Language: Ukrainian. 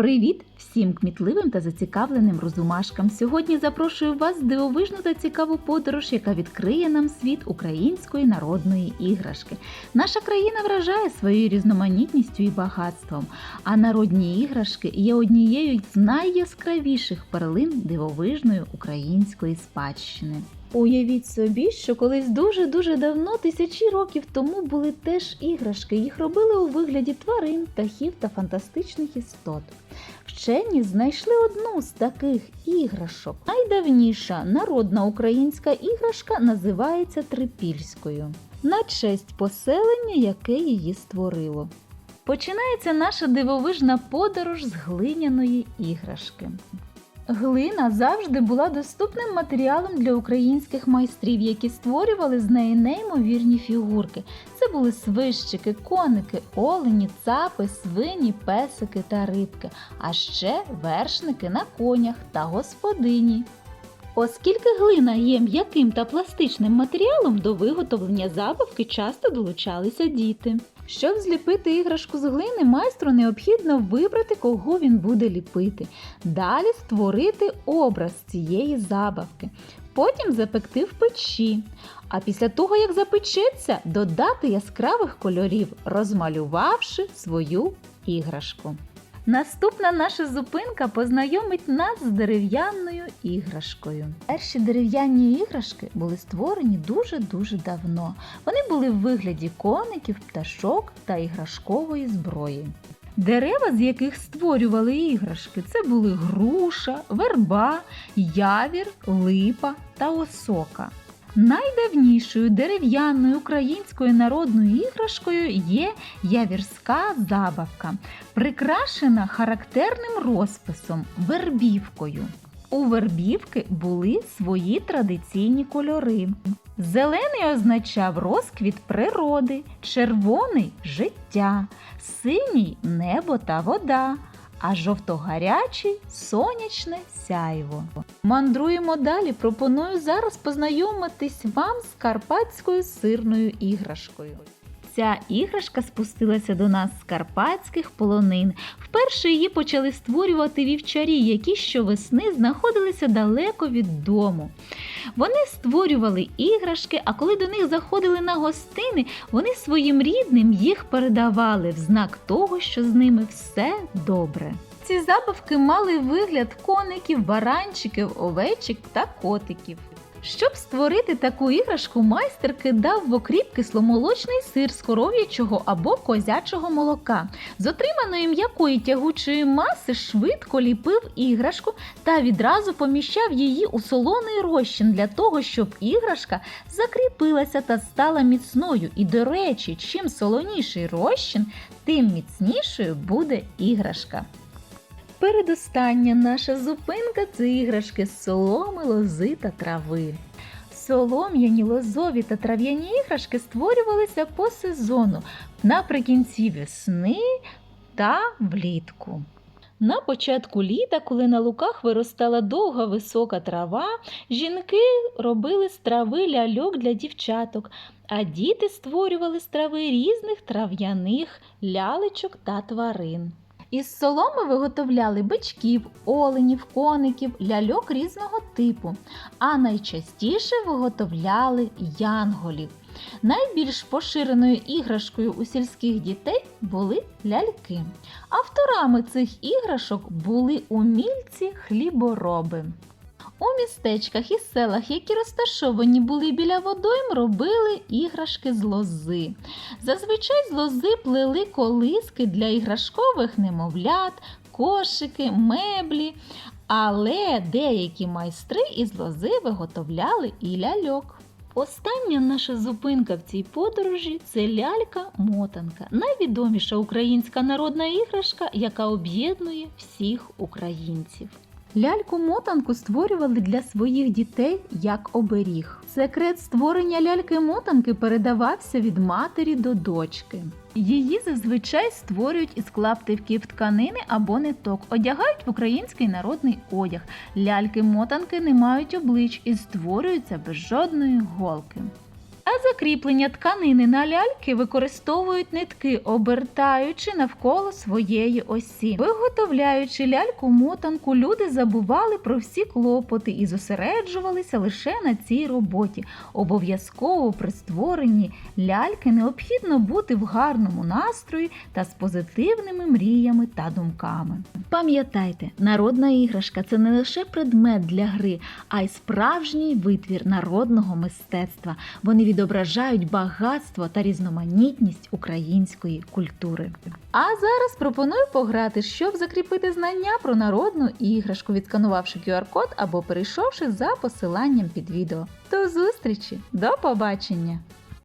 Привіт всім кмітливим та зацікавленим розумашкам. Сьогодні запрошую вас в дивовижну та цікаву подорож, яка відкриє нам світ української народної іграшки. Наша країна вражає своєю різноманітністю і багатством, а народні іграшки є однією з найяскравіших перлин дивовижної української спадщини. Уявіть собі, що колись дуже-дуже давно, тисячі років тому, були теж іграшки. Їх робили у вигляді тварин, птахів та фантастичних істот. Вчені знайшли одну з таких іграшок. Найдавніша народна українська іграшка називається трипільською на честь поселення, яке її створило. Починається наша дивовижна подорож з глиняної іграшки. Глина завжди була доступним матеріалом для українських майстрів, які створювали з неї неймовірні фігурки. Це були свищики, коники, олені, цапи, свині, песики та рибки, а ще вершники на конях та господині. Оскільки глина є м'яким та пластичним матеріалом, до виготовлення забавки часто долучалися діти. Щоб зліпити іграшку з глини, майстру необхідно вибрати, кого він буде ліпити. Далі створити образ цієї забавки. Потім запекти в печі. А після того, як запечеться, додати яскравих кольорів, розмалювавши свою іграшку. Наступна наша зупинка познайомить нас з дерев'яною іграшкою. Перші дерев'яні іграшки були створені дуже-дуже давно. Вони були в вигляді коників, пташок та іграшкової зброї. Дерева, з яких створювали іграшки, це були груша, верба, явір, липа та осока. Найдавнішою дерев'яною українською народною іграшкою є явірська забавка, прикрашена характерним розписом вербівкою. У вербівки були свої традиційні кольори. Зелений означав розквіт природи, червоний життя, синій небо та вода, а жовто-гарячий сонячне сяйво. Мандруємо далі. Пропоную зараз познайомитись вам з карпатською сирною іграшкою. Ця іграшка спустилася до нас з карпатських полонин. Вперше її почали створювати вівчарі, які щовесни знаходилися далеко від дому. Вони створювали іграшки, а коли до них заходили на гостини, вони своїм рідним їх передавали в знак того, що з ними все добре. Ці забавки мали вигляд коників, баранчиків, овечок та котиків. Щоб створити таку іграшку, майстер кидав в окріп кисломолочний сир з коров'ячого або козячого молока. З отриманої м'якої тягучої маси швидко ліпив іграшку та відразу поміщав її у солоний розчин для того, щоб іграшка закріпилася та стала міцною. І, до речі, чим солоніший розчин, тим міцнішою буде іграшка. Передостання наша зупинка це іграшки з соломи, лози та трави. Солом'яні, лозові та трав'яні іграшки створювалися по сезону наприкінці весни та влітку. На початку літа, коли на луках виростала довга висока трава, жінки робили з трави ляльок для дівчаток, а діти створювали з трави різних трав'яних лялечок та тварин. Із соломи виготовляли бичків, оленів, коників, ляльок різного типу, а найчастіше виготовляли янголів. Найбільш поширеною іграшкою у сільських дітей були ляльки. Авторами цих іграшок були умільці хлібороби. У містечках і селах, які розташовані були біля водойм, робили іграшки з лози. Зазвичай з лози плели колиски для іграшкових немовлят, кошики, меблі. Але деякі майстри із лози виготовляли і ляльок. Остання наша зупинка в цій подорожі це лялька-мотанка, найвідоміша українська народна іграшка, яка об'єднує всіх українців. Ляльку-мотанку створювали для своїх дітей як оберіг. Секрет створення ляльки-мотанки передавався від матері до дочки. Її зазвичай створюють із клаптиків тканини або ниток, одягають в український народний одяг. Ляльки-мотанки не мають облич і створюються без жодної голки. Для закріплення тканини на ляльки використовують нитки, обертаючи навколо своєї осі. Виготовляючи ляльку-мотанку, люди забували про всі клопоти і зосереджувалися лише на цій роботі. Обов'язково при створенні ляльки необхідно бути в гарному настрої та з позитивними мріями та думками. Пам'ятайте, народна іграшка це не лише предмет для гри, а й справжній витвір народного мистецтва. Вони відображають багатство та різноманітність української культури. А зараз пропоную пограти, щоб закріпити знання про народну іграшку, відсканувавши QR-код або перейшовши за посиланням під відео. До зустрічі, до побачення!